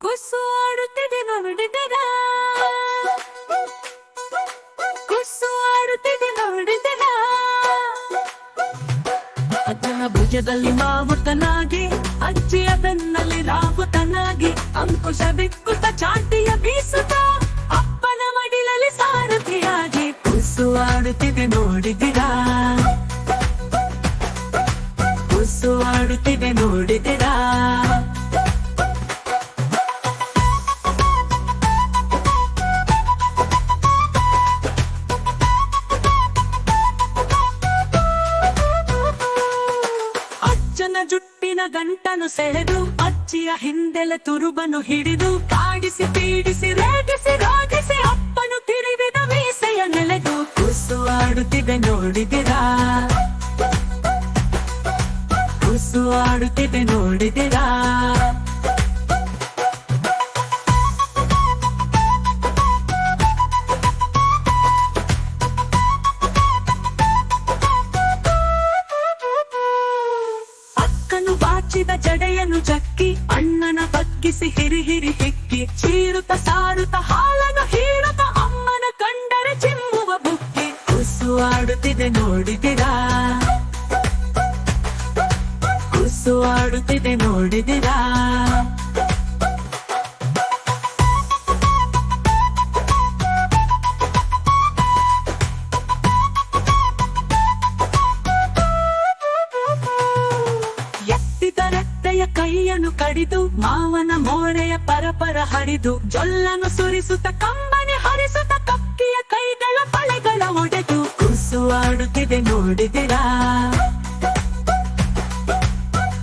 ಕುಸು ಆಡುತ್ತಿದೆ ನೋಡಿದರ ಕುಸು ಆಡುತ್ತಿದೆ ನೋಡಿದರ ಅಜ್ಜನ ಭುಜದಲ್ಲಿ ಮಾವುತನಾಗಿ ಅಜ್ಜಿಯ ಬೆನ್ನಲ್ಲಿ ರಾವುತನಾಗಿ ಅಂಕುಶ ಬಿಕ್ಕುತ್ತ ಚಾಟಿಯ ಬೀಸುತ್ತ ಅಪ್ಪನ ಮಡಿಲಲ್ಲಿ ಸಾರಥಿಯಾಗಿ ಕುಸು ಆಡುತ್ತಿದೆ ನೋಡಿದಿರಾ ಕುಸು ಆಡುತ್ತಿದೆ ನೋಡಿದಿರಾ ಅಜ್ಜನ ಜುಟ್ಟಿನ ಗಂಟನು ಸೆಳೆದು, ಅಜ್ಜಿಯ ಹಿಂದೆಲೆ ತುರುಬನು ಹಿಡಿದು, ಕಾಡಿಸಿ ಪೀಡಿಸಿ, ರೇಗಿಸಿ, ರಾಗಿಸಿ, ಅಪ್ಪನು ತಿರುವಿದ ಮೀಸೆಯ ನೆಲೆದು ಕುಸು ಆಡುತ್ತಿದೆ ನೋಡಿದಿರಾ? ಕುಸು ಆಡುತ್ತಿದೆ ನೋಡಿದಿರಾ? ಬಾಚಿದ ಜಡೆಯನ್ನು ಜಕ್ಕಿ, ಅಣ್ಣನ ಬಗ್ಗಿಸಿ ಹಿರಿ ಹಿರಿ ಹಿಕ್ಕಿ ಚೀರುತ್ತ ಸಾರುತ್ತ ಹಾಲನ್ನು ಹೀರುತ್ತ ಅಮ್ಮನ ಕಂಡರೆ ಚಿಮ್ಮುವ ಬುಕ್ಕಿ ಕುಸು ಆಡುತ್ತಿದೆ ನೋಡಿದಿರಾ? ಕುಸು ಆಡುತ್ತಿದೆ ನೋಡಿದಿರಾ? ಕಡಿದು, ಮಾವನ ಮೋರೆಯ ಪರಪರ ಹರಿದು ಜೊಲ್ಲನು ಸುರಿಸುತ್ತ ಕಂಬನೆ ಹರಿಸುತ್ತ ಕಕ್ಕಿಯ ಕೈಗಳ ಬಳೆಗಳ ಒಡೆದು ಕುಸು ಆಡುತ್ತಿದೆ ನೋಡಿದಿರಾ?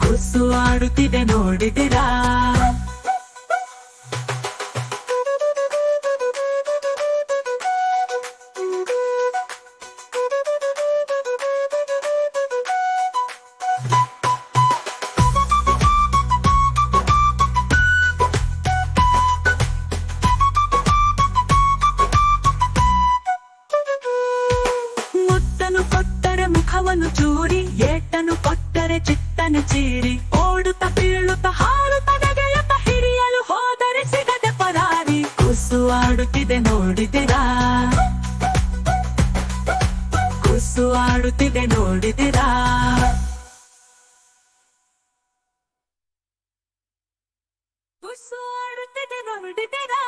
ಕುಸು ಆಡುತ್ತಿದೆ ನೋಡಿದಿರಾ? ಚೂರಿ ಏಟನು ಕೊಟ್ಟರೆ ಚಿತ್ತನು ಚೀರಿ ಓಡುತ್ತ ಬೀಳುತ್ತ ಹಾರುತ್ತ ನಗೆಯುತ್ತ ಹಿರಿಯಲು ಹೋದರೆ ಸಿಗದೆ ಪರಾರಿ. ಕುಸು ಆಡುತ್ತಿದೆ ನೋಡಿದಿರಾ ಕುಸು ಆಡುತ್ತಿದೆ ನೋಡಿದಿರಾ ಕುಸು ಆಡುತ್ತಿದೆ ನೋಡಿದಿರಾ